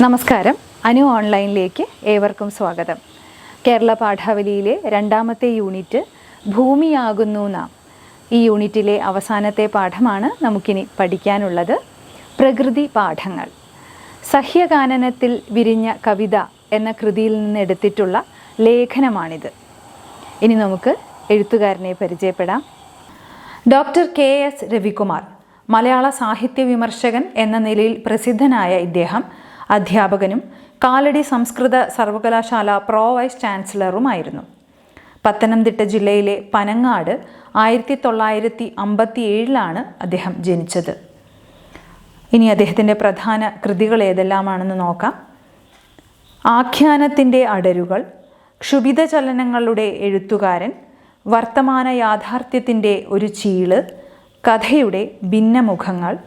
നമസ്കാരം. അനു ഓൺലൈനിലേക്ക് ഏവർക്കും സ്വാഗതം. കേരള പാഠാവലിയിലെ രണ്ടാമത്തെ യൂണിറ്റ് ഭൂമിയാകുന്നു നാം. ഈ യൂണിറ്റിലെ അവസാനത്തെ പാഠമാണ് നമുക്കിനി പഠിക്കാനുള്ളത്. പ്രകൃതി പാഠങ്ങൾ. സഹ്യഗാനനത്തിൽ വിരിഞ്ഞ കവിത എന്ന കൃതിയിൽ നിന്ന് എടുത്തിട്ടുള്ള ലേഖനമാണിത്. ഇനി നമുക്ക് എഴുത്തുകാരനെ പരിചയപ്പെടാം. ഡോക്ടർ കെ എസ് രവികുമാർ മലയാള സാഹിത്യ വിമർശകൻ എന്ന നിലയിൽ പ്രസിദ്ധനായ ഇദ്ദേഹം അധ്യാപകനും കാലടി സംസ്കൃത സർവകലാശാല പ്രോ വൈസ് ചാൻസലറുമായിരുന്നു. പത്തനംതിട്ട ജില്ലയിലെ പനങ്ങാട് ആയിരത്തി തൊള്ളായിരത്തി അമ്പത്തി ഏഴിലാണ് അദ്ദേഹം ജനിച്ചത്. ഇനി അദ്ദേഹത്തിന്റെ പ്രധാന കൃതികൾ ഏതെല്ലാമാണെന്ന് നോക്കാം. ആഖ്യാനത്തിന്റെ അടരുകൾ ക്ഷുഭിത ചലനങ്ങളുടെ എഴുത്തുകാരൻ വർത്തമാന യാഥാർത്ഥ്യത്തിന്റെ ഒരു ചീൾ കഥയുടെ ഭിന്നമുഖങ്ങൾ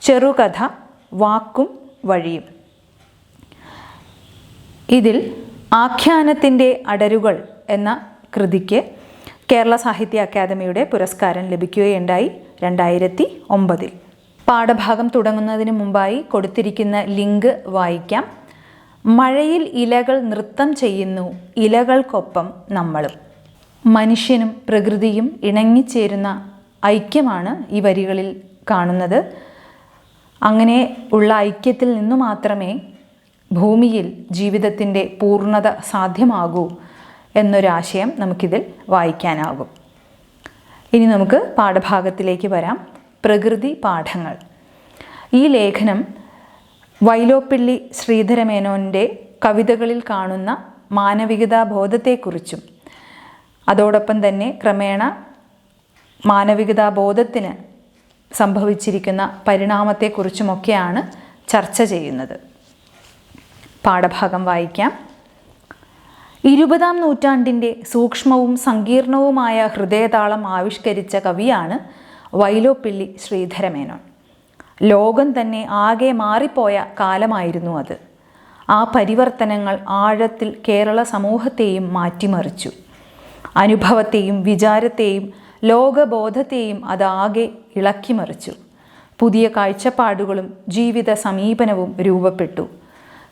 ചെറുകഥ വാക്കും വഴിയും. ഇതിൽ ആഖ്യാനത്തിന്റെ അടരുകൾ എന്ന കൃതിക്ക് കേരള സാഹിത്യ അക്കാദമിയുടെ പുരസ്കാരം ലഭിക്കുകയുണ്ടായി രണ്ടായിരത്തി ഒമ്പതിൽ. പാഠഭാഗം തുടങ്ങുന്നതിന് മുമ്പായി കൊടുത്തിരിക്കുന്ന ലിങ്ക് വായിക്കാം. മഴയിൽ ഇലകൾ നൃത്തം ചെയ്യുന്നു ഇലകൾക്കൊപ്പം നമ്മളും. മനുഷ്യനും പ്രകൃതിയും ഇണങ്ങിച്ചേരുന്ന ഐക്യമാണ് ഈ വരികളിൽ കാണുന്നത്. അങ്ങനെ ഉള്ള ഐക്യത്തിൽ നിന്നു മാത്രമേ ഭൂമിയിൽ ജീവിതത്തിന്റെ പൂർണത സാധ്യമാകൂ എന്നൊരാശയം നമുക്കിതിൽ വായിക്കാനാകും. ഇനി നമുക്ക് പാഠഭാഗത്തിലേക്ക് വരാം. പ്രകൃതി പാഠങ്ങൾ. ഈ ലേഖനം വൈലോപ്പിള്ളി ശ്രീധരമേനോന്റെ കവിതകളിൽ കാണുന്ന മാനവികതാ ബോധത്തെക്കുറിച്ചും അതോടൊപ്പം തന്നെ ക്രമേണ മാനവികതാ ബോധത്തിന് സംഭവിച്ചിരിക്കുന്ന പരിണാമത്തെക്കുറിച്ചുമൊക്കെയാണ് ചർച്ച ചെയ്യുന്നത്. പാഠഭാഗം വായിക്കാം. ഇരുപതാം നൂറ്റാണ്ടിന്റെ സൂക്ഷ്മവും സങ്കീർണവുമായ ഹൃദയതാളം ആവിഷ്കരിച്ച കവിയാണ് വൈലോപ്പിള്ളി ശ്രീധരമേനോൻ. ലോകം തന്നെ ആകെ മാറിപ്പോയ കാലമായിരുന്നു അത്. ആ പരിവർത്തനങ്ങൾ ആഴത്തിൽ കേരള സമൂഹത്തെയും മാറ്റിമറിച്ചു. അനുഭവത്തെയും വിചാരത്തെയും ലോകബോധത്തെയും അതാകെ ഇളക്കിമറിച്ചു. പുതിയ കാഴ്ചപ്പാടുകളും ജീവിത സമീപനവും രൂപപ്പെട്ടു.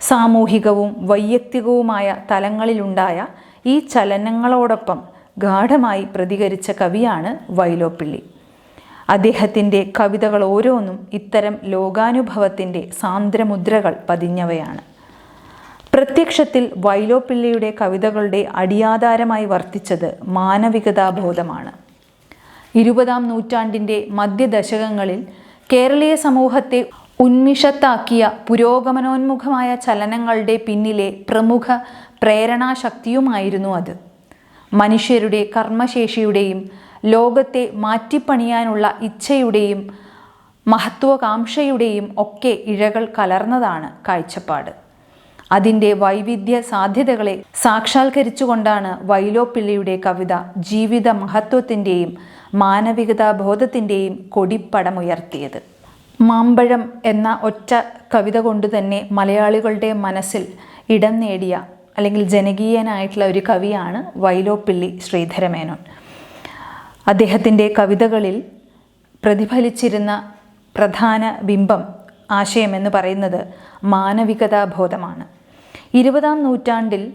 സാമൂഹികവും വൈയക്തികവുമായ തലങ്ങളിലുണ്ടായ ഈ ചലനങ്ങളോടൊപ്പം ഗാഠമായി പ്രതികരിച്ച കവിയാണ് വൈലോപ്പിള്ളി. അദ്ദേഹത്തിന്റെ കവിതകൾ ഓരോന്നും ഇത്തരം ലോകാനുഭവത്തിന്റെ സാന്ദ്രമുദ്രകൾ പതിഞ്ഞവയാണ്. പ്രത്യക്ഷത്തിൽ വൈലോപ്പിള്ളിയുടെ കവിതകളുടെ അടിയാധാരമായി വർത്തിച്ചത് മാനവികതാബോധമാണ്. ഇരുപതാം നൂറ്റാണ്ടിന്റെ മധ്യദശകങ്ങളിൽ കേരളീയ സമൂഹത്തെ ഉന്മിഷത്താക്കിയ പുരോഗമനോന്മുഖമായ ചലനങ്ങളുടെ പിന്നിലെ പ്രമുഖ പ്രേരണാശക്തിയുമായിരുന്നു അത്. മനുഷ്യരുടെ കർമ്മശേഷിയുടെയും ലോകത്തെ മാറ്റിപ്പണിയാനുള്ള ഇച്ഛയുടെയും മഹത്വകാംക്ഷയുടെയും ഒക്കെ ഇഴകൾ കലർന്നതാണ് കാഴ്ചപ്പാട്. അതിന്റെ വൈവിധ്യ സാധ്യതകളെ സാക്ഷാത്കരിച്ചുകൊണ്ടാണ് വൈലോപ്പിള്ളിയുടെ കവിത ജീവിത മഹത്വത്തിന്റെയും മാനവികതാബോധത്തിന്റെയും കൊടിപ്പടമുയർത്തിയത്. മാമ്പഴം എന്ന ഒറ്റ കവിത കൊണ്ട് തന്നെ മലയാളികളുടെ മനസ്സിൽ ഇടം നേടിയ അല്ലെങ്കിൽ ജനകീയനായിട്ടുള്ള ഒരു കവിയാണ് വൈലോപ്പിള്ളി ശ്രീധരമേനോൻ. അദ്ദേഹത്തിന്റെ കവിതകളിൽ പ്രതിഫലിച്ചിരുന്ന പ്രധാന ബിംബം ആശയമെന്ന് പറയുന്നത് മാനവികതാബോധമാണ്. ഇരുപതാം നൂറ്റാണ്ടിൽ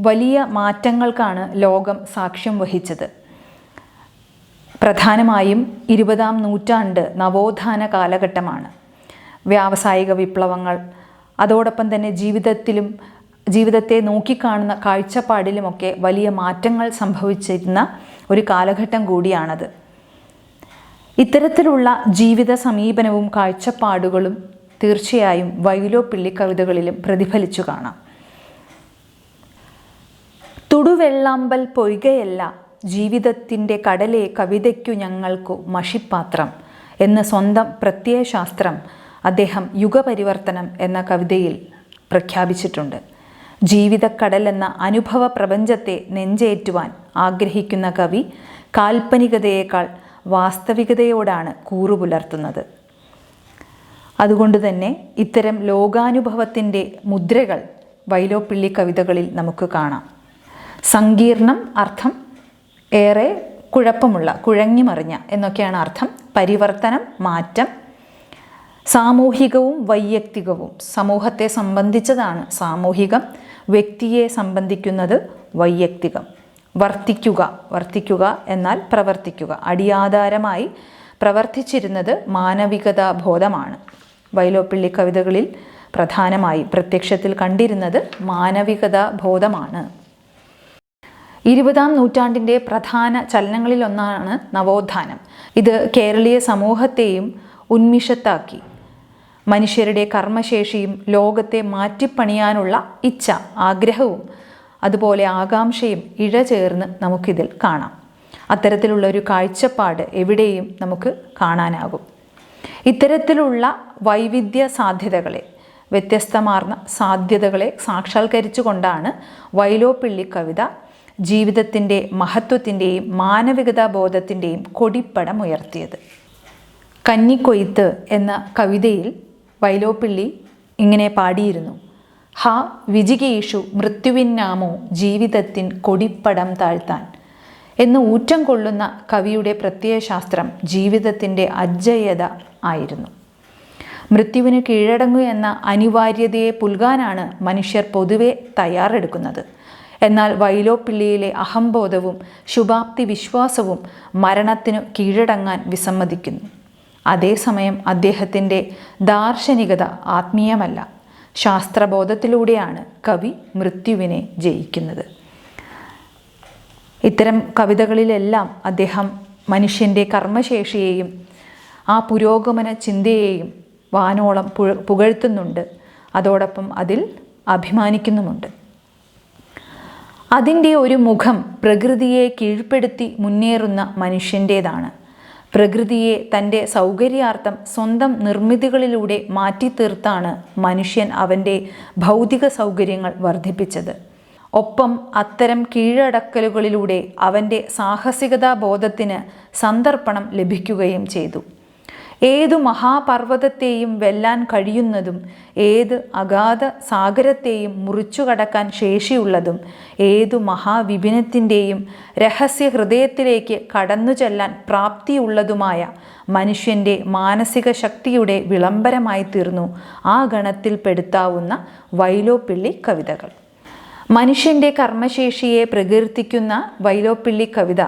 വലിയ മാറ്റങ്ങൾക്കാണ് ലോകം സാക്ഷ്യം വഹിച്ചത്. പ്രധാനമായും ഇരുപതാം നൂറ്റാണ്ട് നവോത്ഥാന കാലഘട്ടമാണ്. വ്യാവസായിക വിപ്ലവങ്ങൾ അതോടൊപ്പം തന്നെ ജീവിതത്തിലും ജീവിതത്തെ നോക്കിക്കാണുന്ന കാഴ്ചപ്പാടിലുമൊക്കെ വലിയ മാറ്റങ്ങൾ സംഭവിച്ചിരുന്ന ഒരു കാലഘട്ടം കൂടിയാണത്. ഇത്തരത്തിലുള്ള ജീവിത സമീപനവും കാഴ്ചപ്പാടുകളും തീർച്ചയായും വൈലോപ്പിള്ളി കവിതകളിലും പ്രതിഫലിച്ചു കാണാം. തുടുവെള്ളാമ്പൽ പൊയ്കയല്ല ജീവിതത്തിന്റെ കടലെ കവിതയ്ക്കു ഞങ്ങൾക്കു മഷിപ്പാത്രം എന്ന സ്വന്തം പ്രത്യയശാസ്ത്രം അദ്ദേഹം യുഗപരിവർത്തനം എന്ന കവിതയിൽ പ്രഖ്യാപിച്ചിട്ടുണ്ട്. ജീവിതക്കടൽ എന്ന അനുഭവ പ്രപഞ്ചത്തെ നെഞ്ചേറ്റുവാൻ ആഗ്രഹിക്കുന്ന കവി കാൽപ്പനികതയേക്കാൾ വാസ്തവികതയോടാണ് കൂറുപുലർത്തുന്നത്. അതുകൊണ്ട് തന്നെ ഇത്തരം ലോകാനുഭവത്തിന്റെ മുദ്രകൾ വൈലോപ്പിള്ളി കവിതകളിൽ നമുക്ക് കാണാം. സങ്കീർണം അർത്ഥം ഏറെ കുഴപ്പമുള്ള കുഴങ്ങി മറിഞ്ഞ എന്നൊക്കെയാണ് അർത്ഥം. പരിവർത്തനം മാറ്റം സാമൂഹികവും വൈയക്തികവും. സമൂഹത്തെ സംബന്ധിച്ചതാണ് സാമൂഹികം. വ്യക്തിയെ സംബന്ധിക്കുന്നത് വൈയക്തികം. വർത്തിക്കുക വർത്തിക്കുക എന്നാൽ പ്രവർത്തിക്കുക. അടിയാധാരമായി പ്രവർത്തിച്ചിരുന്നത് മാനവികതാ ബോധമാണ് വൈലോപ്പിള്ളി കവിതകളിൽ പ്രധാനമായി പ്രത്യക്ഷത്തിൽ കണ്ടിരുന്നത് മാനവികതാ ബോധമാണ് ഇരുപതാം നൂറ്റാണ്ടിന്റെ പ്രധാന ചലനങ്ങളിലൊന്നാണ് നവോത്ഥാനം. ഇത് കേരളീയ സമൂഹത്തെയും ഉന്മിഷത്താക്കി. മനുഷ്യരുടെ കർമ്മശേഷിയും ലോകത്തെ മാറ്റിപ്പണിയാനുള്ള ഇച്ഛ ആഗ്രഹവും അതുപോലെ ആകാംക്ഷയും ഇഴചേർന്ന് നമുക്കിതിൽ കാണാം. അത്തരത്തിലുള്ള ഒരു കാഴ്ചപ്പാട് എവിടെയും നമുക്ക് കാണാനാകും. ഇത്തരത്തിലുള്ള വൈവിധ്യ സാധ്യതകളെ വ്യത്യസ്തമാർന്ന സാധ്യതകളെ സാക്ഷാത്കരിച്ചുകൊണ്ടാണ് വൈലോപ്പിള്ളി കവിത ജീവിതത്തിന്റെ മഹത്വത്തിന്റെയും മാനവികതാ ബോധത്തിന്റെയും കൊടിപ്പടം ഉയർത്തിയത് കന്നിക്കൊയ്ത്ത് എന്ന കവിതയിൽ വൈലോപ്പിള്ളി ഇങ്ങനെ പാടിയിരുന്നു. ഹ വിജികേഷു മൃത്യുവിന്നാമോ ജീവിതത്തിൻ കൊടിപ്പടം താഴ്ത്താൻ എന്ന് ഊറ്റം കൊള്ളുന്ന കവിയുടെ പ്രത്യയശാസ്ത്രം ജീവിതത്തിന്റെ അജയ്യത ആയിരുന്നു. മൃത്യുവിന് കീഴടങ്ങുക എന്ന അനിവാര്യതയെ പുൽകാനാണ് മനുഷ്യർ പൊതുവെ തയ്യാറെടുക്കുന്നത്. എന്നാൽ വൈലോപ്പിള്ളിയിലെ അഹംബോധവും ശുഭാപ്തി വിശ്വാസവും മരണത്തിനു കീഴടങ്ങാൻ വിസമ്മതിക്കുന്നു. അതേസമയം അദ്ദേഹത്തിന്റെ ദാർശനികത ആത്മീയമല്ല. ശാസ്ത്രബോധത്തിലൂടെയാണ് കവി മൃത്യുവിനെ ജയിക്കുന്നത്. ഇത്തരം കവിതകളിലെല്ലാം അദ്ദേഹം മനുഷ്യന്റെ കർമ്മശേഷിയെയും ആ പുരോഗമന ചിന്തയെയും വാനോളം പുകഴ്ത്തുന്നുണ്ട്. അതോടൊപ്പം അതിൽ അഭിമാനിക്കുന്നുമുണ്ട്. അതിന്റെ ഒരു മുഖം പ്രകൃതിയെ കീഴ്പ്പെടുത്തി മുന്നേറുന്ന മനുഷ്യന്റേതാണ്. പ്രകൃതിയെ തന്റെ സൗകര്യാർത്ഥം സ്വന്തം നിർമ്മിതികളിലൂടെ മാറ്റിത്തീർത്താണ് മനുഷ്യൻ അവന്റെ ഭൗതിക സൗകര്യങ്ങൾ വർദ്ധിപ്പിച്ചത്. ഒപ്പം അത്തരം കീഴടക്കലുകളിലൂടെ അവന്റെ സാഹസികതാ ബോധത്തിന് സന്ദർപ്പണം ലഭിക്കുകയും ചെയ്തു. ഏതു മഹാപർവതത്തെയും വെല്ലാൻ കഴിയുന്നതും ഏത് അഗാധ സാഗരത്തെയും മുറിച്ചു കടക്കാൻ ശേഷിയുള്ളതും ഏതു മഹാവിപിനത്തിന്റെയും രഹസ്യ ഹൃദയത്തിലേക്ക് കടന്നു ചെല്ലാൻ പ്രാപ്തിയുള്ളതുമായ മനുഷ്യന്റെ മാനസിക ശക്തിയുടെ വിളംബരമായി തീർന്നു ആ ഗണത്തിൽ പെടുത്താവുന്ന വൈലോപ്പിള്ളി കവിതകൾ. മനുഷ്യന്റെ കർമ്മശേഷിയെ പ്രകീർത്തിക്കുന്ന വൈലോപ്പിള്ളി കവിത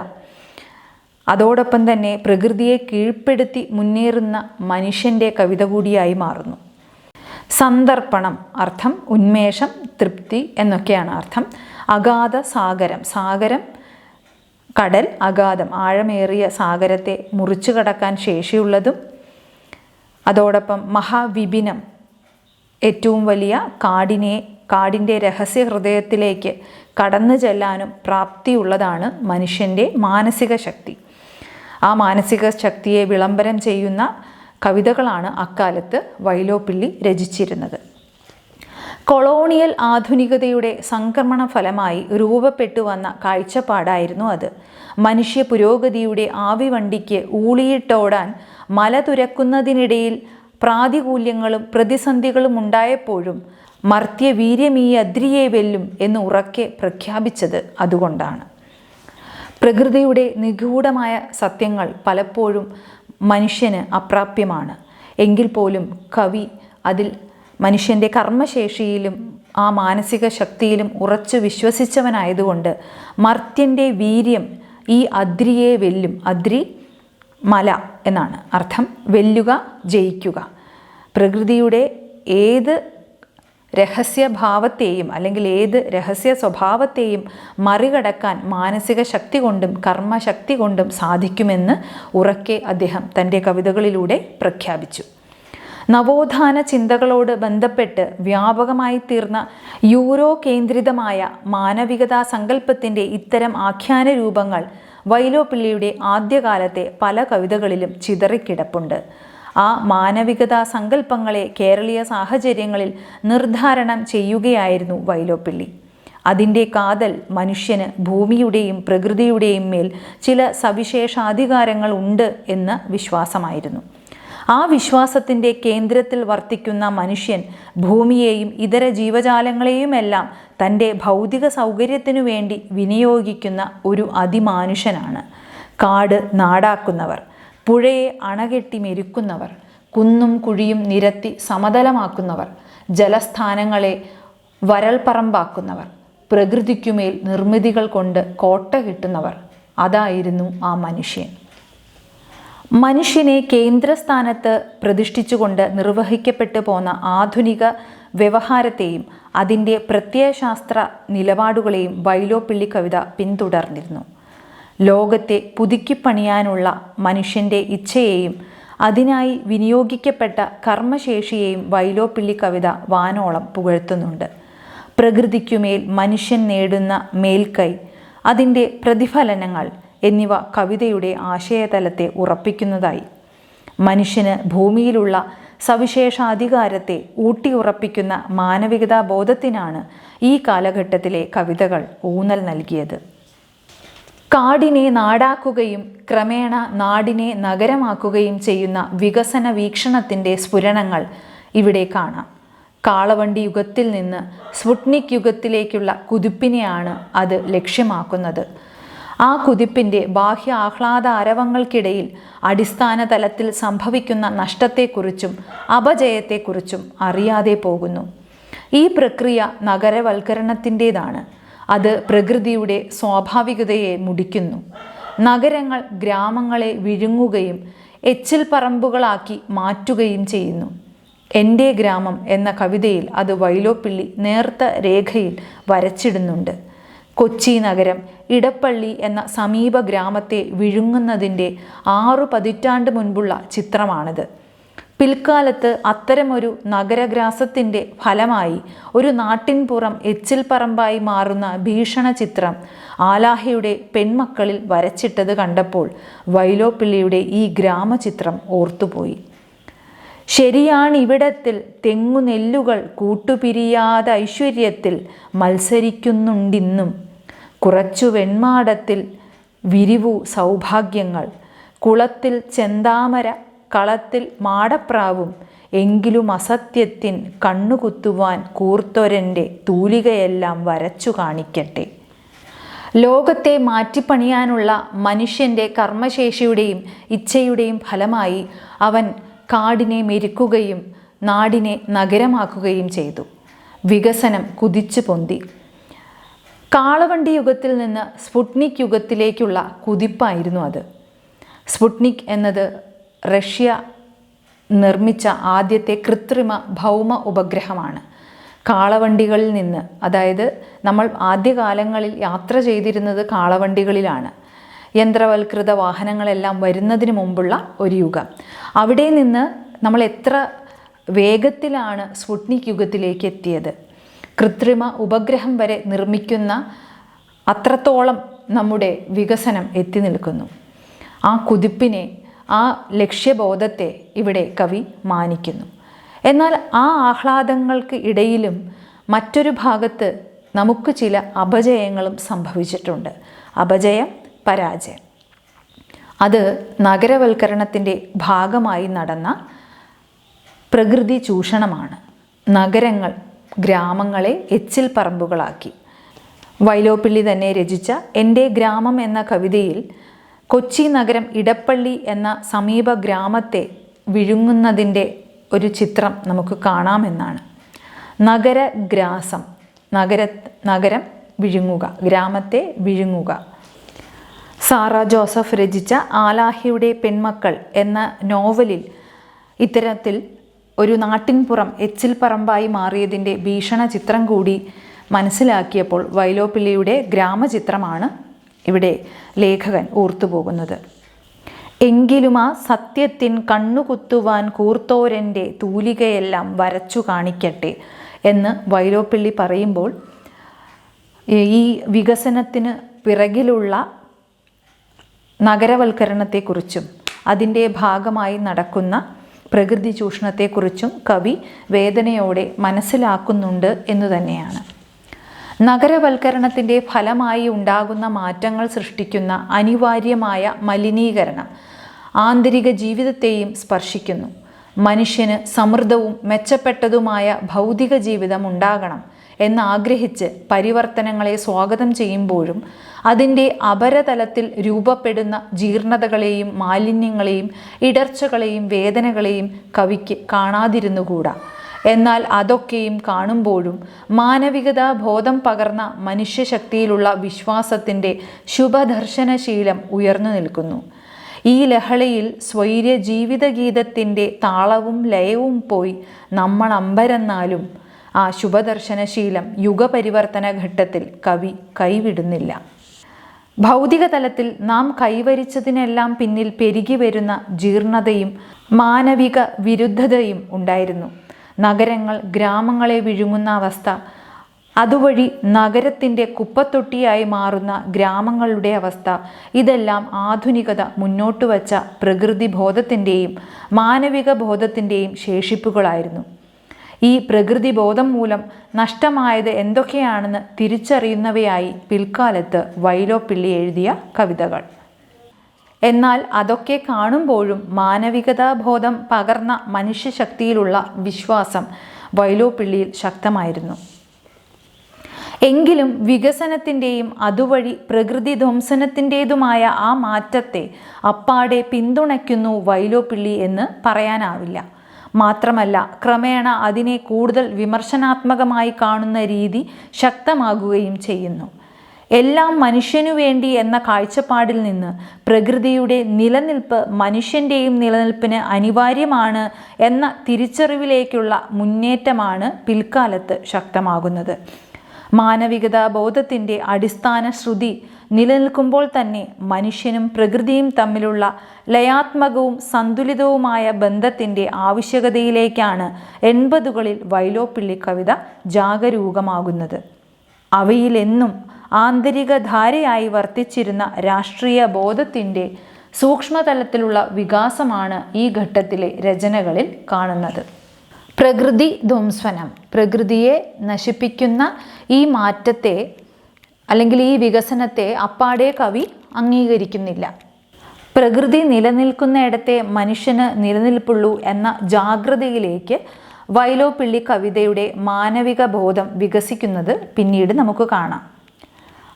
അതോടൊപ്പം തന്നെ പ്രകൃതിയെ കീഴ്പ്പെടുത്തി മുന്നേറുന്ന മനുഷ്യന്റെ കവിത കൂടിയായി മാറുന്നു. സന്ദർപ്പണം അർത്ഥം ഉന്മേഷം തൃപ്തി എന്നൊക്കെയാണ് അർത്ഥം. അഗാധ സാഗരം സാഗരം കടൽ അഗാധം ആഴമേറിയ സാഗരത്തെ മുറിച്ചു കടക്കാൻ ശേഷിയുള്ളതും അതോടൊപ്പം മഹാവിപിനം ഏറ്റവും വലിയ കാടിനെ കാടിന്റെ രഹസ്യ ഹൃദയത്തിലേക്ക് കടന്നു ചെല്ലാനും പ്രാപ്തിയുള്ളതാണ് മനുഷ്യന്റെ മാനസിക ശക്തി. ആ മാനസിക ശക്തിയെ വിളംബരം ചെയ്യുന്ന കവിതകളാണ് അക്കാലത്ത് വൈലോപ്പിള്ളി രചിച്ചിരുന്നത്. കൊളോണിയൽ ആധുനികതയുടെ സംക്രമണ ഫലമായി രൂപപ്പെട്ടു വന്ന കാഴ്ചപ്പാടായിരുന്നു അത്. മനുഷ്യ പുരോഗതിയുടെ ആവിവണ്ടിക്ക് ഊളിയിട്ടോടാൻ മല തുരക്കുന്നതിനിടയിൽ പ്രാതികൂല്യങ്ങളും പ്രതിസന്ധികളും ഉണ്ടായപ്പോഴും മർത്യവീര്യമീ അദ്രിയെ വെല്ലും എന്ന് ഉറക്കെ പ്രഖ്യാപിച്ചത് അതുകൊണ്ടാണ്. പ്രകൃതിയുടെ നിഗൂഢമായ സത്യങ്ങൾ പലപ്പോഴും മനുഷ്യന് അപ്രാപ്യമാണ്. എങ്കിൽ പോലും കവി അതിൽ മനുഷ്യന്റെ കർമ്മശേഷിയിലും ആ മാനസിക ശക്തിയിലും ഉറച്ചു വിശ്വസിച്ചവനായതുകൊണ്ട് മർത്യന്റെ വീര്യം ഈ അദ്രിയെ വെല്ലും. അദ്രി മല എന്നാണ് അർത്ഥം. വെല്ലുക ജയിക്കുക. പ്രകൃതിയുടെ ഏത് രഹസ്യഭാവത്തെയും അല്ലെങ്കിൽ ഏത് രഹസ്യ സ്വഭാവത്തെയും മറികടക്കാൻ മാനസിക ശക്തി കൊണ്ടും കർമ്മശക്തി കൊണ്ടും സാധിക്കുമെന്ന് ഉറക്കെ അദ്ദേഹം തന്റെ കവിതകളിലൂടെ പ്രഖ്യാപിച്ചു. നവോത്ഥാന ചിന്തകളോട് ബന്ധപ്പെട്ട് വ്യാപകമായി തീർന്ന യൂറോ കേന്ദ്രിതമായ മാനവികതാ സങ്കല്പത്തിന്റെ ഇത്തരം ആഖ്യാന രൂപങ്ങൾ വൈലോപ്പിള്ളിയുടെ ആദ്യകാലത്തെ പല കവിതകളിലും ചിതറിക്കിടപ്പുണ്ട്. ആ മാനവികതാ സങ്കല്പങ്ങളെ കേരളീയ സാഹചര്യങ്ങളിൽ നിർദ്ധാരണം ചെയ്യുകയായിരുന്നു വൈലോപ്പിള്ളി. അതിന്റെ കാതൽ മനുഷ്യന് ഭൂമിയുടെയും പ്രകൃതിയുടെയും മേൽ ചില സവിശേഷാധികാരങ്ങൾ ഉണ്ട് എന്ന വിശ്വാസമായിരുന്നു. ആ വിശ്വാസത്തിന്റെ കേന്ദ്രത്തിൽ വർത്തിക്കുന്ന മനുഷ്യൻ ഭൂമിയെയും ഇതര ജീവജാലങ്ങളെയുമെല്ലാം തന്റെ ഭൗതിക സൗകര്യത്തിനു വേണ്ടി വിനിയോഗിക്കുന്ന ഒരു അതിമാനുഷനാണ്. കാട് നാടാക്കുന്നവർ. പുഴയെ അണകെട്ടി മെരുക്കുന്നവർ കുന്നും കുഴിയും നിരത്തി സമതലമാക്കുന്നവർ ജലസ്ഥാനങ്ങളെ വരൾപ്പറമ്പാക്കുന്നവർ പ്രകൃതിക്കുമേൽ നിർമ്മിതികൾ കൊണ്ട് കോട്ട കിട്ടുന്നവർ അതായിരുന്നു ആ മനുഷ്യൻ. മനുഷ്യനെ കേന്ദ്രസ്ഥാനത്ത് പ്രതിഷ്ഠിച്ചുകൊണ്ട് നിർവഹിക്കപ്പെട്ടു പോന്ന ആധുനിക വ്യവഹാരത്തെയും അതിന്റെ പ്രത്യയശാസ്ത്ര നിലപാടുകളെയും വൈലോപ്പിള്ളി കവിത പിന്തുടർന്നിരുന്നു. ലോകത്തെ പുതുക്കിപ്പണിയാനുള്ള മനുഷ്യന്റെ ഇച്ഛയെയും അതിനായി വിനിയോഗിക്കപ്പെട്ട കർമ്മശേഷിയെയും വൈലോപ്പിള്ളി കവിത വാനോളം പുകഴ്ത്തുന്നുണ്ട്. പ്രകൃതിക്കുമേൽ മനുഷ്യൻ നേടുന്ന മേൽക്കൈ അതിന്റെ പ്രതിഫലനങ്ങൾ എന്നിവ കവിതയുടെ ആശയതലത്തെ ഉറപ്പിക്കുന്നതായി. മനുഷ്യന് ഭൂമിയിലുള്ള സവിശേഷാധികാരത്തെ ഊട്ടിയുറപ്പിക്കുന്ന മാനവികതാ ബോധത്തിനാണ് ഈ കാലഘട്ടത്തിലെ കവിതകൾ ഊന്നൽ നൽകിയത്. കാടിനെ നാടാക്കുകയും ക്രമേണ നാടിനെ നഗരമാക്കുകയും ചെയ്യുന്ന വികസന വീക്ഷണത്തിന്റെ സ്ഫുരണങ്ങൾ ഇവിടെ കാണാം. കാളവണ്ടി യുഗത്തിൽ നിന്ന് സ്പുട്നിക് യുഗത്തിലേക്കുള്ള കുതിപ്പിനെയാണ് അത് ലക്ഷ്യമാക്കുന്നത്. ആ കുതിപ്പിന്റെ ബാഹ്യ ആഹ്ലാദ അരവങ്ങൾക്കിടയിൽ അടിസ്ഥാന തലത്തിൽ സംഭവിക്കുന്ന നഷ്ടത്തെക്കുറിച്ചും അപജയത്തെക്കുറിച്ചും അറിയാതെ പോകുന്നു. ഈ പ്രക്രിയ നഗരവൽക്കരണത്തിന്റെതാണ്. അത് പ്രകൃതിയുടെ സ്വാഭാവികതയെ മുടിക്കുന്നു. നഗരങ്ങൾ ഗ്രാമങ്ങളെ വിഴുങ്ങുകയും എച്ചിൽ പറമ്പുകളാക്കി മാറ്റുകയും ചെയ്യുന്നു. എന്റെ ഗ്രാമം എന്ന കവിതയിൽ അത് വൈലോപ്പിള്ളി നേർത്ത രേഖയിൽ വരച്ചിടുന്നുണ്ട്. കൊച്ചി നഗരം ഇടപ്പള്ളി എന്ന സമീപ ഗ്രാമത്തെ വിഴുങ്ങുന്നതിന്റെ ആറു പതിറ്റാണ്ട് മുൻപുള്ള ചിത്രമാണിത്. പിൽക്കാലത്ത് അത്തരമൊരു നഗരഗ്രാസത്തിന്റെ ഫലമായി ഒരു നാട്ടിൻപുറം എച്ചിൽ പറമ്പായി മാറുന്ന ഭീഷണ ചിത്രം ആലാഹയുടെ പെൺമക്കളിൽ വരച്ചിട്ടത് കണ്ടപ്പോൾ വൈലോപ്പിള്ളിയുടെ ഈ ഗ്രാമചിത്രം ഓർത്തുപോയി. ശരിയാണിവിടത്തിൽ തെങ്ങുനെല്ലുകൾ കൂട്ടുപിരിയാതെ ഐശ്വര്യത്തിൽ മത്സരിക്കുന്നുണ്ടിന്നും കുറച്ചു വെൺമാടത്തിൽ വിരിവു സൗഭാഗ്യങ്ങൾ കുളത്തിൽ ചെന്താമര കളത്തിൽ മാടപ്രാവും. എങ്കിലും അസത്യത്തിൻ കണ്ണുകുത്തുവാൻ കൂർത്തൊരന്റെ തൂലികയെല്ലാം വരച്ചു കാണിക്കട്ടെ. ലോകത്തെ മാറ്റിപ്പണിയാനുള്ള മനുഷ്യന്റെ കർമ്മശേഷിയുടെയും ഇച്ഛയുടെയും ഫലമായി അവൻ കാടിനെ മെരുക്കുകയും നാടിനെ നഗരമാക്കുകയും ചെയ്തു. വികസനം കുതിച്ചു പൊന്തി. കാളവണ്ടി യുഗത്തിൽ നിന്ന് സ്പുട്നിക് യുഗത്തിലേക്കുള്ള കുതിപ്പായിരുന്നു അത്. സ്പുട്നിക് എന്നത് റഷ്യ നിർമ്മിച്ച ആദ്യത്തെ കൃത്രിമ ഭൗമ ഉപഗ്രഹമാണ്. കാളവണ്ടികളിൽ നിന്ന് അതായത് നമ്മൾ ആദ്യകാലങ്ങളിൽ യാത്ര ചെയ്തിരുന്നത് കാളവണ്ടികളിലാണ്. യന്ത്രവൽകൃത വാഹനങ്ങളെല്ലാം വരുന്നതിന് മുമ്പുള്ള ഒരു യുഗം. അവിടെ നിന്ന് നമ്മൾ എത്ര വേഗത്തിലാണ് സ്പുട്നിക് യുഗത്തിലേക്ക് എത്തിയത്? കൃത്രിമ ഉപഗ്രഹം വരെ നിർമ്മിക്കുന്ന അത്രത്തോളം നമ്മുടെ വികസനം എത്തി നിൽക്കുന്നു. ആ കുതിപ്പിനെ ആ ലക്ഷ്യബോധത്തെ ഇവിടെ കവി മാനിക്കുന്നു. എന്നാൽ ആ ആഹ്ലാദങ്ങൾക്ക് ഇടയിലും മറ്റൊരു ഭാഗത്ത് നമുക്ക് ചില അപജയങ്ങളും സംഭവിച്ചിട്ടുണ്ട്. അപജയം പരാജയം. അത് നഗരവൽക്കരണത്തിന്റെ ഭാഗമായി നടന്ന പ്രകൃതി ചൂഷണമാണ്. നഗരങ്ങൾ ഗ്രാമങ്ങളെ എച്ചിൽ പറമ്പുകളാക്കി. വൈലോപ്പിള്ളി തന്നെ രചിച്ച എന്റെ ഗ്രാമം എന്ന കവിതയിൽ കൊച്ചി നഗരം ഇടപ്പള്ളി എന്ന സമീപ ഗ്രാമത്തെ വിഴുങ്ങുന്നതിന്റെ ഒരു ചിത്രം നമുക്ക് കാണാമെന്നാണ്. നഗരഗ്രാസം നഗര നഗരം വിഴുങ്ങുക ഗ്രാമത്തെ വിഴുങ്ങുക. സാറ ജോസഫ് രചിച്ച ആലാഹിയുടെ പെൺമക്കൾ എന്ന നോവലിൽ ഇത്തരത്തിൽ ഒരു നാട്ടിൻപുറം എച്ചിൽ പറമ്പായി മാറിയതിന്റെ ഭീഷണ ചിത്രം കൂടി മനസ്സിലാക്കിയപ്പോൾ വൈലോപ്പിള്ളിയുടെ ഗ്രാമചിത്രമാണ് ഇവിടെ ലേഖകൻ ഓർത്തുപോകുന്നത് എങ്കിലും ആ സത്യത്തിൻ കണ്ണുകുത്തുവാൻ കൂർത്തോരന്റെ തൂലികയെല്ലാം വരച്ചു കാണിക്കട്ടെ എന്ന് വൈലോപ്പിള്ളി പറയുമ്പോൾ ഈ വികസനത്തിന് പിറകിലുള്ള നഗരവൽക്കരണത്തെക്കുറിച്ചും അതിന്റെ ഭാഗമായി നടക്കുന്ന പ്രകൃതി ചൂഷണത്തെക്കുറിച്ചും കവി വേദനയോടെ മനസ്സിലാക്കുന്നുണ്ട് എന്നു തന്നെയാണ്. നഗരവൽക്കരണത്തിന്റെ ഫലമായി ഉണ്ടാകുന്ന മാറ്റങ്ങൾ സൃഷ്ടിക്കുന്ന അനിവാര്യമായ മലിനീകരണം ആന്തരിക ജീവിതത്തെയും സ്പർശിക്കുന്നു. മനുഷ്യന് സമൃദ്ധവും മെച്ചപ്പെട്ടതുമായ ഭൗതിക ജീവിതം ഉണ്ടാകണം എന്നാഗ്രഹിച്ച് പരിവർത്തനങ്ങളെ സ്വാഗതം ചെയ്യുമ്പോഴും അതിന്റെ അപരതലത്തിൽ രൂപപ്പെടുന്ന ജീർണതകളെയും മാലിന്യങ്ങളെയും ഇടർച്ചകളെയും വേദനകളെയും കവിക്ക് കാണാതിരുന്നുകൂടാ. എന്നാൽ അതൊക്കെയും കാണുമ്പോഴും മാനവികതാ ബോധം പകർന്ന മനുഷ്യശക്തിയിലുള്ള വിശ്വാസത്തിന്റെ ശുഭദർശനശീലം ഉയർന്നു നിൽക്കുന്നു. ഈ ലഹളയിൽ സ്വൈര്യ ജീവിതഗീതത്തിന്റെ താളവും ലയവും പോയി നമ്മൾ അമ്പരന്നാലും ആ ശുഭദർശനശീലം യുഗപരിവർത്തന ഘട്ടത്തിൽ കവി കൈവിടുന്നില്ല. ഭൗതിക തലത്തിൽ നാം കൈവരിച്ചതിനെല്ലാം പിന്നിൽ പെരുകി വരുന്ന ജീർണതയും മാനവിക വിരുദ്ധതയും ഉണ്ടായിരുന്നു. നഗരങ്ങൾ ഗ്രാമങ്ങളെ വിഴുങ്ങുന്ന അവസ്ഥ. അതുവഴി നഗരത്തിന്റെ കുപ്പത്തൊട്ടിയായി മാറുന്ന ഗ്രാമങ്ങളുടെ അവസ്ഥ. ഇതെല്ലാം ആധുനികത മുന്നോട്ട് വച്ച പ്രകൃതി ബോധത്തിന്റെയും മാനവിക ബോധത്തിന്റെയും ശേഷിപ്പുകളായിരുന്നു. ഈ പ്രകൃതി ബോധം മൂലം നഷ്ടമായത് എന്തൊക്കെയാണെന്ന് തിരിച്ചറിയുന്നവയായി പിൽക്കാലത്ത് വൈലോപ്പിള്ളി എഴുതിയ കവിതകൾ. എന്നാൽ അതൊക്കെ കാണുമ്പോഴും മാനവികതാബോധം പകർന്ന മനുഷ്യശക്തിയിലുള്ള വിശ്വാസം വൈലോപ്പിള്ളിയിൽ ശക്തമായിരുന്നു. എങ്കിലും വികസനത്തിന്റെയും അതുവഴി പ്രകൃതി ധ്വംസനത്തിന്റേതുമായ ആ മാറ്റത്തെ അപ്പാടെ പിന്തുണയ്ക്കുന്നു വൈലോപ്പിള്ളി എന്ന് പറയാനാവില്ല. മാത്രമല്ല ക്രമേണ അതിനെ കൂടുതൽ വിമർശനാത്മകമായി കാണുന്ന രീതി ശക്തമാകുകയും ചെയ്യുന്നു. എല്ലാം മനുഷ്യനു വേണ്ടി എന്ന കാഴ്ചപ്പാടിൽ നിന്ന് പ്രകൃതിയുടെ നിലനിൽപ്പ് മനുഷ്യന്റെയും നിലനിൽപ്പിന് അനിവാര്യമാണ് എന്ന തിരിച്ചറിവിലേക്കുള്ള മുന്നേറ്റമാണ് പിൽക്കാലത്ത് ശക്തമാകുന്നത്. മാനവികതാ ബോധത്തിന്റെ അടിസ്ഥാന ശ്രുതി നിലനിൽക്കുമ്പോൾ തന്നെ മനുഷ്യനും പ്രകൃതിയും തമ്മിലുള്ള ലയാത്മകവും സന്തുലിതവുമായ ബന്ധത്തിന്റെ ആവശ്യകതയിലേക്കാണ് എൺപതുകളിൽ വൈലോപ്പിള്ളി കവിത ജാഗരൂകമാകുന്നത്. അവയിലെന്നും ആന്തരിക ധാരയായി വർത്തിച്ചിരുന്ന രാഷ്ട്രീയ ബോധത്തിന്റെ സൂക്ഷ്മതലത്തിലുള്ള വികാസമാണ് ഈ ഘട്ടത്തിലെ രചനകളിൽ കാണുന്നത്. പ്രകൃതി ധ്വംസനം പ്രകൃതിയെ നശിപ്പിക്കുന്ന ഈ മാറ്റത്തെ അല്ലെങ്കിൽ ഈ വികസനത്തെ അപ്പാടെ കവി അംഗീകരിക്കുന്നില്ല. പ്രകൃതി നിലനിൽക്കുന്നിടത്തെ മനുഷ്യന് നിലനിൽപ്പുള്ളൂ എന്ന ജാഗ്രതയിലേക്ക് വൈലോപ്പിള്ളി കവിതയുടെ മാനവിക ബോധം വികസിക്കുന്നത് പിന്നീട് നമുക്ക് കാണാം.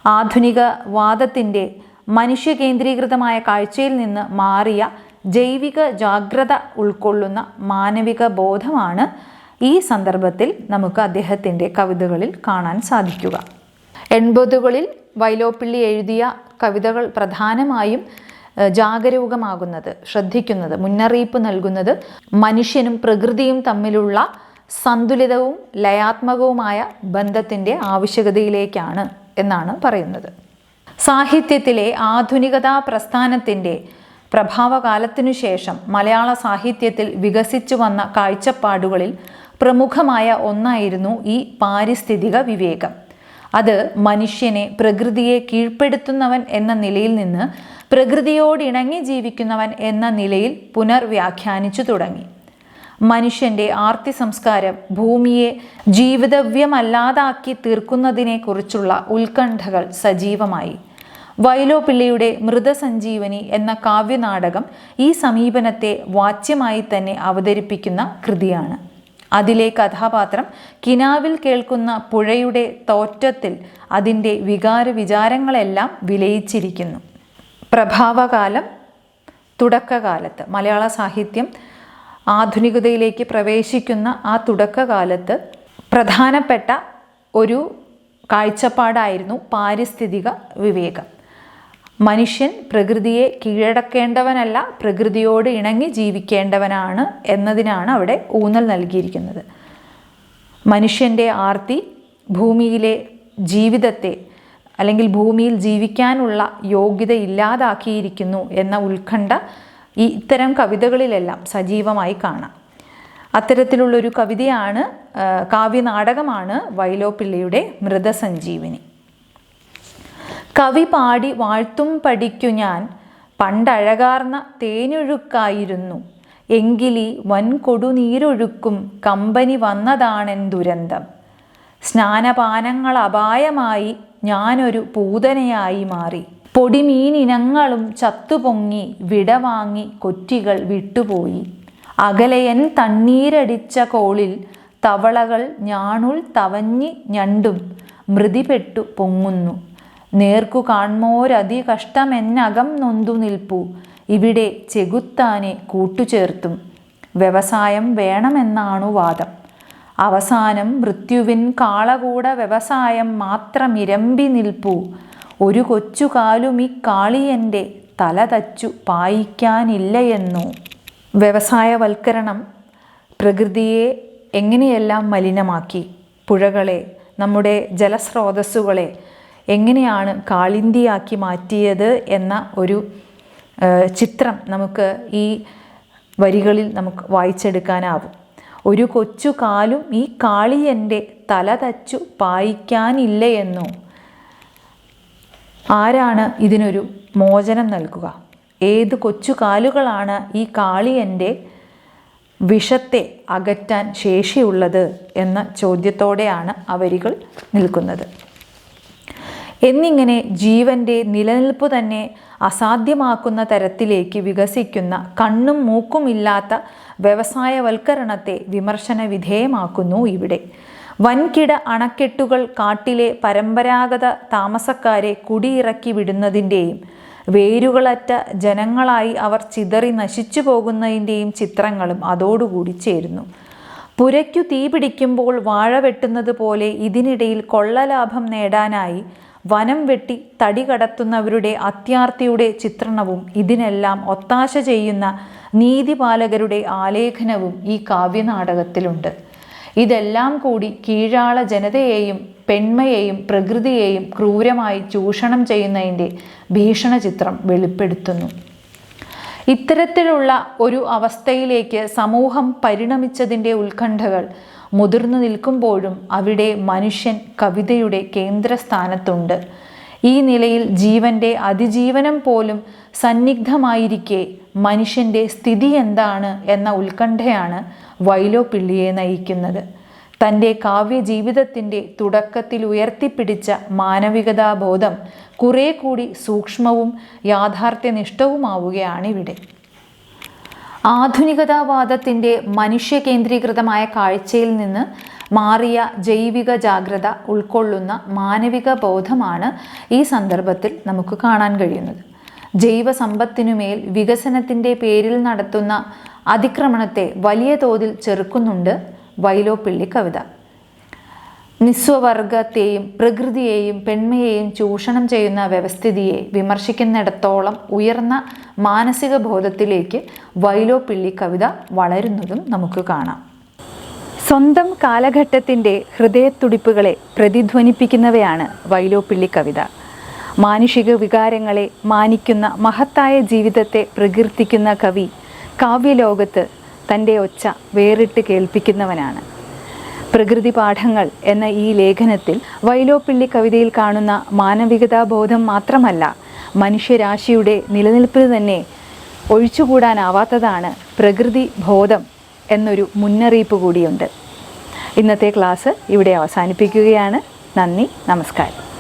ആധുനിക വാദത്തിന്റെ മനുഷ്യകേന്ദ്രീകൃതമായ കാഴ്ചയിൽ നിന്ന് മാറിയ ജൈവിക ജാഗ്രത ഉൾക്കൊള്ളുന്ന മാനവിക ബോധമാണ് ഈ സന്ദർഭത്തിൽ നമുക്ക് അദ്ദേഹത്തിന്റെ കവിതകളിൽ കാണാൻ സാധിക്കുക. എൺപതുകളിൽ വൈലോപ്പിള്ളി എഴുതിയ കവിതകൾ പ്രധാനമായും ജാഗരൂകമാകുന്നത് ശ്രദ്ധിക്കുന്നത് മുന്നറിയിപ്പ് നൽകുന്നത് മനുഷ്യനും പ്രകൃതിയും തമ്മിലുള്ള സന്തുലിതവും ലയാത്മകവുമായ ബന്ധത്തിന്റെ ആവശ്യകതയിലേക്കാണ്. എന്നാണ് പറയുന്നത്. സാഹിത്യത്തിലെ ആധുനികതാ പ്രസ്ഥാനത്തിന്റെ പ്രഭാവകാലത്തിനു ശേഷം മലയാള സാഹിത്യത്തിൽ വികസിച്ചു വന്ന കാഴ്ചപ്പാടുകളിൽ പ്രമുഖമായ ഒന്നായിരുന്നു ഈ പാരിസ്ഥിതിക വിവേകം. അത് മനുഷ്യനെ പ്രകൃതിയെ കീഴ്പ്പെടുത്തുന്നവൻ എന്ന നിലയിൽ നിന്ന് പ്രകൃതിയോടിണങ്ങി ജീവിക്കുന്നവൻ എന്ന നിലയിൽ പുനർവ്യാഖ്യാനിച്ചു തുടങ്ങി. മനുഷ്യന്റെ ആർത്തി സംസ്കാരം ഭൂമിയെ ജീവിതവ്യമല്ലാതാക്കി തീർക്കുന്നതിനെക്കുറിച്ചുള്ള ഉത്കണ്ഠകൾ സജീവമായി. വൈലോപ്പിള്ളിയുടെ മൃതസഞ്ജീവനി എന്ന കാവ്യനാടകം ഈ സമീപനത്തെ വാച്യമായി തന്നെ അവതരിപ്പിക്കുന്ന കൃതിയാണ്. അതിലെ കഥാപാത്രം കിനാവിൽ കേൾക്കുന്ന പുഴയുടെ തോറ്റത്തിൽ അതിന്റെ വികാര വിചാരങ്ങളെല്ലാം വിലയിച്ചിരിക്കുന്നു. പ്രഭാവകാലം തുടക്കകാലത്ത് മലയാള സാഹിത്യം ആധുനികതയിലേക്ക് പ്രവേശിക്കുന്ന ആ തുടക്കകാലത്ത് പ്രധാനപ്പെട്ട ഒരു കാഴ്ചപ്പാടായിരുന്നു പാരിസ്ഥിതിക വിവേകം. മനുഷ്യൻ പ്രകൃതിയെ കീഴടക്കേണ്ടവനല്ല പ്രകൃതിയോട് ഇണങ്ങി ജീവിക്കേണ്ടവനാണ് എന്നതിനാണ് അവിടെ ഊന്നൽ നൽകിയിരിക്കുന്നത്. മനുഷ്യന്റെ ആർത്തി ഭൂമിയിലെ ജീവിതത്തെ അല്ലെങ്കിൽ ഭൂമിയിൽ ജീവിക്കാനുള്ള യോഗ്യത ഇല്ലാതാക്കിയിരിക്കുന്നു എന്ന ഉത്കണ്ഠ ഈ ഇത്തരം കവിതകളിലെല്ലാം സജീവമായി കാണാം. അത്തരത്തിലുള്ളൊരു കവിതയാണ് കാവ്യനാടകമാണ് വൈലോപ്പിള്ളിയുടെ മൃതസഞ്ജീവിനി. കവി പാടി വാഴ്ത്തും പഠിക്കു ഞാൻ പണ്ടഴകാർന്ന തേനൊഴുക്കായിരുന്നു. എങ്കിലീ വൻ കൊടുനീരൊഴുക്കും കമ്പനി വന്നതാണെൻ ദുരന്തം. സ്നാനപാനങ്ങൾ അപായമായി ഞാനൊരു പൂതനയായി മാറി. പൊടിമീനിനങ്ങളും ചത്തുപൊങ്ങി വിടവാങ്ങി കൊറ്റികൾ വിട്ടുപോയി. അകലയൻ തണ്ണീരടിച്ച കോളിൽ തവളകൾ ഞാണുൾ തവഞ്ഞി ഞണ്ടും മൃതിപെട്ടു പൊങ്ങുന്നു. നേർക്കു കാൺമോരതി കഷ്ടമെന്നകം നൊന്തു നിൽപ്പു. ഇവിടെ ചെകുത്താനെ കൂട്ടുചേർത്തും. വ്യവസായം വേണമെന്നാണു വാദം. അവസാനം മൃത്യുവിൻ കാളകൂട വ്യവസായം മാത്രമിരമ്പി നിൽപ്പു. ഒരു കൊച്ചുകാലും ഈ കാളിയന്റെ തല തച്ചു പായിക്കാനില്ലയെന്നു വ്യവസായവൽക്കരണം പ്രകൃതിയെ എങ്ങനെയെല്ലാം മലിനമാക്കി? പുഴകളെ നമ്മുടെ ജലസ്രോതസ്സുകളെ എങ്ങനെയാണ് കാളിന്തിയാക്കി മാറ്റിയത് എന്ന ഒരു ചിത്രം നമുക്ക് ഈ വരികളിൽ നമുക്ക് വായിച്ചെടുക്കാനാവും. ഒരു കൊച്ചു കാലും ഈ കാളിയന്റെ തല തച്ചു പായിക്കാനില്ലയെന്നോ ആരാണ് ഇതിനൊരു മോചനം നൽകുക? ഏത് കൊച്ചു കാലുകളാണ് ഈ കാളിയന്റെ വിഷത്തെ അകറ്റാൻ ശേഷിയുള്ളത് എന്ന ചോദ്യത്തോടെയാണ് അവരികൾ വരികൾ നിൽക്കുന്നത്. എന്നിങ്ങനെ ജീവന്റെ നിലനിൽപ്പ് തന്നെ അസാധ്യമാക്കുന്ന തരത്തിലേക്ക് വികസിക്കുന്ന കണ്ണും മൂക്കുമില്ലാത്ത വ്യവസായവൽക്കരണത്തെ വിമർശന വിധേയമാക്കുന്നു ഇവിടെ. വൻകിട അണക്കെട്ടുകൾ കാട്ടിലെ പരമ്പരാഗത താമസക്കാരെ കുടിയിറക്കി വിടുന്നതിന്റെയും വേരുകളറ്റ ജനങ്ങളായി അവർ ചിതറി നശിച്ചു പോകുന്നതിന്റെയും ചിത്രങ്ങളും അതോടുകൂടി ചേരുന്നു. പുരയ്ക്കു തീ പിടിക്കുമ്പോൾ വാഴ വെട്ടുന്നത് പോലെ ഇതിനിടയിൽ കൊള്ളലാഭം നേടാനായി വനം വെട്ടി തടി കടത്തുന്നവരുടെ അത്യാർത്തിയുടെ ചിത്രണവും ഇതിനെല്ലാം ഒത്താശ ചെയ്യുന്ന നീതിപാലകരുടെ ആലേഖനവും ഈ കാവ്യനാടകത്തിലുണ്ട്. ഇതെല്ലാം കൂടി കീഴാള ജനതയെയും പെൺമയെയും പ്രകൃതിയെയും ക്രൂരമായി ചൂഷണം ചെയ്യുന്നതിന്റെ ഭീഷണ ചിത്രം വെളിപ്പെടുത്തുന്നു. ഇത്തരത്തിലുള്ള ഒരു അവസ്ഥയിലേക്ക് സമൂഹം പരിണമിച്ചതിന്റെ ഉത്കണ്ഠകൾ മുതിർന്നു നിൽക്കുമ്പോഴും അവിടെ മനുഷ്യൻ കവിതയുടെ കേന്ദ്രസ്ഥാനത്തുണ്ട്. ഈ നിലയിൽ ജീവന്റെ അതിജീവനം പോലും സന്നിഗ്ധമായിരിക്കെ മനുഷ്യന്റെ സ്ഥിതി എന്താണ് എന്ന ഉത്കണ്ഠയാണ് വൈലോപ്പിള്ളിയെ നയിക്കുന്നത്. തന്റെ കാവ്യജീവിതത്തിന്റെ തുടക്കത്തിൽ ഉയർത്തിപ്പിടിച്ച മാനവികതാബോധം കുറെ കൂടി സൂക്ഷ്മവും യാഥാർത്ഥ്യനിഷ്ഠവുമാവുകയാണിവിടെ. ആധുനികതാവാദത്തിന്റെ മനുഷ്യ കേന്ദ്രീകൃതമായ കാഴ്ചയിൽ നിന്ന് മാറിയ ജൈവിക ജാഗ്രത ഉൾക്കൊള്ളുന്ന മാനവിക ബോധമാണ് ഈ സന്ദർഭത്തിൽ നമുക്ക് കാണാൻ കഴിയുന്നത്. ജൈവ സമ്പത്തിനുമേൽ വികസനത്തിന്റെ പേരിൽ നടത്തുന്ന അതിക്രമണത്തെ വലിയ തോതിൽ ചെറുക്കുന്നുണ്ട് വൈലോപ്പിള്ളി കവിത. നിസ്വവർഗത്തെയും പ്രകൃതിയെയും പെൺമയെയും ചൂഷണം ചെയ്യുന്ന വ്യവസ്ഥിതിയെ വിമർശിക്കുന്നിടത്തോളം ഉയർന്ന മാനസിക ബോധത്തിലേക്ക് വൈലോപ്പിള്ളി കവിത വളരുന്നതും നമുക്ക് കാണാം. സ്വന്തം കാലഘട്ടത്തിന്റെ ഹൃദയത്തുടിപ്പുകളെ പ്രതിധ്വനിപ്പിക്കുന്നവയാണ് വൈലോപ്പിള്ളി കവിത. മാനുഷിക വികാരങ്ങളെ മാനിക്കുന്ന മഹത്തായ ജീവിതത്തെ പ്രകീർത്തിക്കുന്ന കവി കാവ്യലോകത്ത് തന്റെ ഒച്ച വേറിട്ട് കേൾപ്പിക്കുന്നവനാണ്. പ്രകൃതി പാഠങ്ങൾ എന്ന ഈ ലേഖനത്തിൽ വൈലോപ്പിള്ളി കവിതയിൽ കാണുന്ന മാനവികതാബോധം മാത്രമല്ല മനുഷ്യരാശിയുടെ നിലനിൽപ്പിന് തന്നെ ഒഴിച്ചുകൂടാനാവാത്തതാണ് പ്രകൃതി ബോധം എന്നൊരു മുന്നറിയിപ്പ് കൂടിയുണ്ട്. ഇന്നത്തെ ക്ലാസ് ഇവിടെ അവസാനിപ്പിക്കുകയാണ്. നന്ദി നമസ്കാരം.